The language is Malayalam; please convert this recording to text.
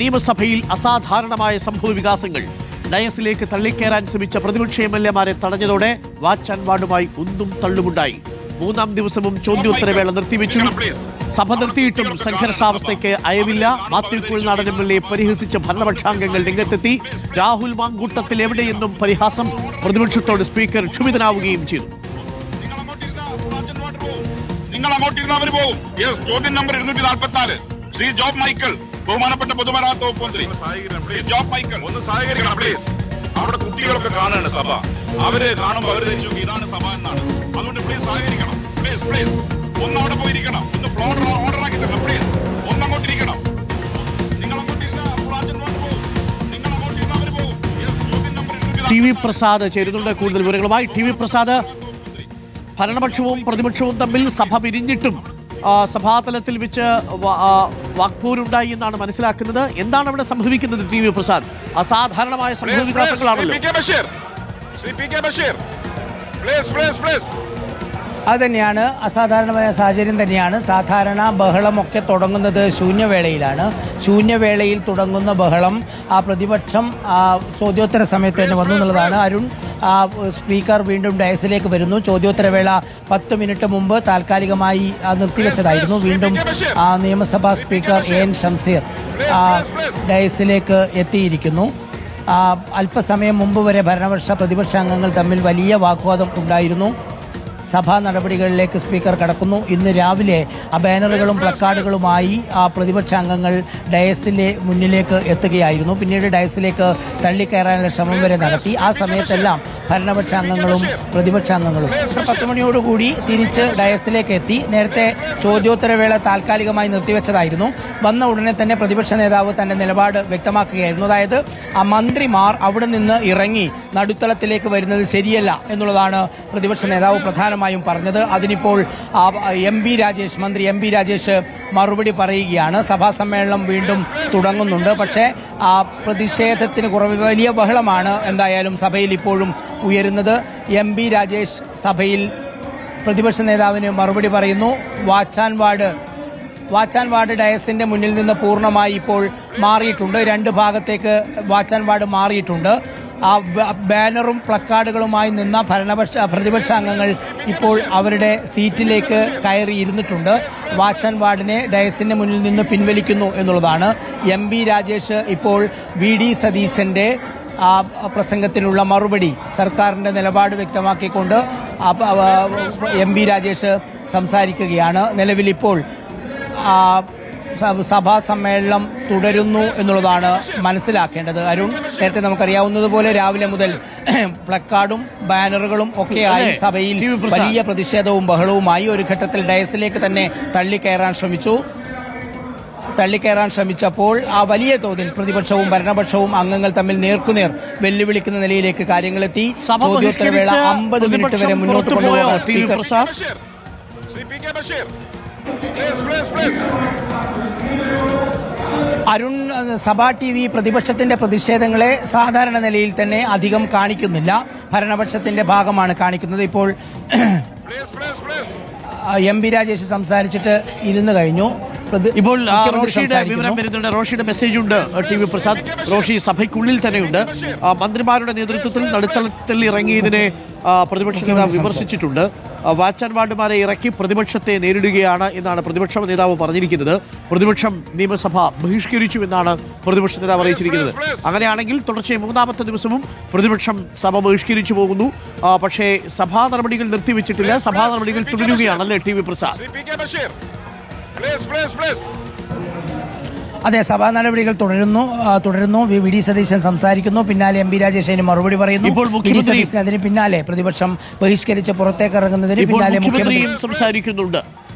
നിയമസഭയിൽ അസാധാരണമായ സംഭവ വികാസങ്ങൾ. ഡയസിലേക്ക് തള്ളിക്കയറാൻ ശ്രമിച്ച പ്രതിപക്ഷ എം എൽ എമാരെ തടഞ്ഞതോടെ വാച്ച് ആൻഡ് വാർഡുമായി ഒന്നും തള്ളുമുണ്ടായി. മൂന്നാം ദിവസവും ചോദ്യോത്തരവേള നിർത്തിവെച്ചു. സഭ നിർത്തിയിട്ടും സംഘർഷാവസ്ഥയ്ക്ക് അയവില്ല. Mathew Nadan M L A പരിഹസിച്ച ഭരണപക്ഷാംഗങ്ങൾ രംഗത്തെത്തി. രാഹുൽ മാങ്കൂട്ടത്തിൽ എവിടെയെന്നും പരിഹാസം പ്രതിപക്ഷത്തോട് സ്പീക്കർ ക്ഷുഭിതനാവുകയും ചെയ്തു. നിങ്ങൾ അങ്ങോട്ടിരുന്ന് അവർ പോകും ചോദ്യം നമ്പർ ഇരുന്നൂറ്റി നാൽപ്പത്തി നാല് ശ്രീ ജോബ് മൈക്കിൾ ബഹുമാനപ്പെട്ട പൊതുമരാമത്ത് വകുപ്പ് മന്ത്രി. ജോബ് ഒന്ന് സഹകരിക്കണം പ്ലീസ് അവിടെ കുട്ടികളൊക്കെ കാണാണ് സഭ. അവർ കാണുമ്പോൾ അവർ ധരിച്ചു ഇതാണ് സഭ എന്നാണ്. അതുകൊണ്ട് പ്ലീസ് സഹകരിക്കണം. പ്ലീസ് പ്ലീസ് ഒന്ന് അവിടെ പോയിരിക്കണം. ഒന്ന് ഫ്ലോർ ഓർഡർ ആക്കി തരണം പ്ലീസ് ഒന്നങ്ങോട്ടിരിക്കണം ടി വി പ്രസാദ് ചേരുന്നുണ്ട്. കൂടുതൽ വിവരങ്ങളുമായി ടി വി പ്രസാദ്. ഭരണപക്ഷവും പ്രതിപക്ഷവും തമ്മിൽ സഭ പിരിഞ്ഞിട്ടും സഭാതലത്തിൽ വെച്ച് വാക്പോരുണ്ടായി എന്നാണ് മനസ്സിലാക്കുന്നത്. എന്താണ് അവിടെ സംഭവിക്കുന്നത് ടി വി പ്രസാദ്? അസാധാരണമായ സംഭവ Shri P K Basheer. Shri P K Basheer. Please please please അത് തന്നെയാണ് അസാധാരണമായ സാഹചര്യം തന്നെയാണ്. സാധാരണ ബഹളമൊക്കെ തുടങ്ങുന്നത് ശൂന്യവേളയിലാണ്. ശൂന്യവേളയിൽ തുടങ്ങുന്ന ബഹളം ആ പ്രതിപക്ഷം ആ, ചോദ്യോത്തര സമയത്ത് തന്നെ വന്നു എന്നുള്ളതാണ്. അരുൺ സ്പീക്കർ വീണ്ടും ഡയസിലേക്ക് വരുന്നു. ചോദ്യോത്തരവേള പത്ത് മിനിറ്റ് മുമ്പ് താൽക്കാലികമായി നിർത്തിവെച്ചതായിരുന്നു. വീണ്ടും ആ, നിയമസഭാ സ്പീക്കർ എ എൻ ഷംസീർ ഡയസിലേക്ക് എത്തിയിരിക്കുന്നു. അല്പസമയം മുമ്പ് വരെ ഭരണപക്ഷ പ്രതിപക്ഷ അംഗങ്ങൾ തമ്മിൽ വലിയ വാഗ്വാദം ഉണ്ടായിരുന്നു. സഭാ നടപടികളിലേക്ക് സ്പീക്കർ കടക്കുന്നു. ഇന്ന് രാവിലെ ആ ബാനറുകളും പ്ലക്കാർഡുകളുമായി ആ പ്രതിപക്ഷ അംഗങ്ങൾ ഡയസിലെ മുന്നിലേക്ക് എത്തുകയായിരുന്നു. പിന്നീട് ഡയസിലേക്ക് തള്ളിക്കയറാനുള്ള ശ്രമം വരെ നടത്തി. ആ സമയത്തെല്ലാം ഭരണപക്ഷ അംഗങ്ങളും പ്രതിപക്ഷ അംഗങ്ങളും പത്ത് മണിയോടുകൂടി തിരിച്ച് ഡയസിലേക്ക് എത്തി. നേരത്തെ ചോദ്യോത്തരവേള താൽക്കാലികമായി നിർത്തിവെച്ചതായിരുന്നു. വന്ന ഉടനെ തന്നെ പ്രതിപക്ഷ നേതാവ് തന്റെ നിലപാട് വ്യക്തമാക്കുകയായിരുന്നു. അതായത് ആ മന്ത്രിമാർ അവിടെ നിന്ന് ഇറങ്ങി നടുത്തളത്തിലേക്ക് വരുന്നത് ശരിയല്ല എന്നുള്ളതാണ് പ്രതിപക്ഷ നേതാവ് പ്രധാനമായും പറഞ്ഞത്. അതിനിപ്പോൾ എം ബി രാജേഷ് മന്ത്രി എം ബി രാജേഷ് മറുപടി പറയുകയാണ്. സഭാ സമ്മേളനം വീണ്ടും തുടങ്ങുന്നുണ്ട്. പക്ഷേ ആ പ്രതിഷേധത്തിന് കുറവ് വലിയ ബഹളമാണ് എന്തായാലും സഭയിൽ ഇപ്പോഴും ഉയരുന്നത്. എം ബി രാജേഷ് സഭയിൽ പ്രതിപക്ഷ നേതാവിന് മറുപടി പറയുന്നു. വാച്ചാൻ വാർഡ് വാച്ചാൻ വാർഡ് ഡയസിന്റെ മുന്നിൽ നിന്ന് പൂർണമായി ഇപ്പോൾ മാറിയിട്ടുണ്ട്. രണ്ട് ഭാഗത്തേക്ക് വാച്ചാൻ വാർഡ് മാറിയിട്ടുണ്ട്. ആ ബാനറും പ്ലക്കാർഡുകളുമായി നിന്ന ഭരണപക്ഷ പ്രതിപക്ഷ അംഗങ്ങൾ ഇപ്പോൾ അവരുടെ സീറ്റിലേക്ക് കയറി ഇരുന്നിട്ടുണ്ട് ആൻഡ് വാർഡിനെ ഡയസിന്റെ മുന്നിൽ നിന്ന് പിൻവലിക്കുന്നു എന്നുള്ളതാണ്. എം ബി രാജേഷ് ഇപ്പോൾ വി ഡി സതീശന്റെ ആ പ്രസംഗത്തിനുള്ള മറുപടി സർക്കാരിന്റെ നിലപാട് വ്യക്തമാക്കിക്കൊണ്ട് എം ബി രാജേഷ് സംസാരിക്കുകയാണ്. നിലവിൽ ഇപ്പോൾ സഭാ സമ്മേളനം തുടരുന്നു എന്നുള്ളതാണ് മനസ്സിലാക്കേണ്ടത്. അരുൺ നേരത്തെ നമുക്കറിയാവുന്നതുപോലെ രാവിലെ മുതൽ പ്ലക്കാർഡും ബാനറുകളും ഒക്കെയായി. സഭയിൽ. വലിയ പ്രതിഷേധവും ബഹളവുമായി ഒരു ഘട്ടത്തിൽ ഡയസിലേക്ക് തന്നെ തള്ളിക്കയറാൻ ശ്രമിച്ചു. തള്ളിക്കയറാൻ ശ്രമിച്ചപ്പോൾ ആ വലിയ തോതിൽ പ്രതിപക്ഷവും ഭരണപക്ഷവും അംഗങ്ങൾ തമ്മിൽ നേർക്കുനേർ വെല്ലുവിളിക്കുന്ന നിലയിലേക്ക് കാര്യങ്ങളെത്തി. സഭ ചോദ്യോത്തരവേള അമ്പത് മിനിറ്റ് വരെ മുന്നോട്ട് കൊണ്ടുപോകാൻ സ്പീക്കർ അരുൺ സഭാ ടി വി പ്രതിപക്ഷത്തിന്റെ പ്രതിഷേധങ്ങളെ സാധാരണ നിലയിൽ തന്നെ അധികം കാണിക്കുന്നില്ല. ഭരണപക്ഷത്തിന്റെ ഭാഗമാണ് കാണിക്കുന്നത്. ഇപ്പോൾ എം പി രാജേഷ് സംസാരിച്ചിട്ട് ഇരുന്ന് കഴിഞ്ഞു. ഇപ്പോൾ റോഷിയുടെ വിവരം വരുന്നുണ്ട്. റോഷിയുടെ മെസ്സേജ് ഉണ്ട്. ടി വി പ്രസാദ് റോഷി സഭയ്ക്കുള്ളിൽ തന്നെയുണ്ട് മന്ത്രിമാരുടെ നേതൃത്വത്തിൽ നടുത്തളത്തിൽ ഇറങ്ങിയതിനെ പ്രതിപക്ഷം പ്രതിപക്ഷ നേതാവ് വിമർശിച്ചിട്ടുണ്ട്. ആ, വാച്ച് ഇറക്കി പ്രതിപക്ഷത്തെ നേരിടുകയാണ് എന്നാണ് പ്രതിപക്ഷ നേതാവ് പറഞ്ഞിരിക്കുന്നത്. പ്രതിപക്ഷം നിയമസഭ ബഹിഷ്കരിച്ചു എന്നാണ് പ്രതിപക്ഷ നേതാവ് അറിയിച്ചിരിക്കുന്നത്. അങ്ങനെയാണെങ്കിൽ തുടർച്ചയായി മൂന്നാമത്തെ ദിവസവും പ്രതിപക്ഷം സഭ ബഹിഷ്കരിച്ചു പോകുന്നു. പക്ഷേ സഭാ നടപടികൾ നിർത്തിവെച്ചിട്ടില്ല. സഭാ നടപടികൾ തുടരുകയാണല്ലേ ടി വി പ്രസാദ്? അതെ സഭാ നടപടികൾ തുടരുന്നു തുടരുന്നു. വി ഡി സതീശൻ സംസാരിക്കുന്നു. പിന്നാലെ എം പി രാജേഷ് അതിന് മറുപടി പറയുന്നു. ഇപ്പോൾ മുഖ്യമന്ത്രി- അതിന് പിന്നാലെ പ്രതിപക്ഷം ബഹിഷ്കരിച്ച് പുറത്തേക്ക് ഇറങ്ങുന്നതിന് പിന്നാലെ മുഖ്യമന്ത്രിയും മുഖ്യമന്ത്രി സംസാരിക്കുന്നുണ്ട്.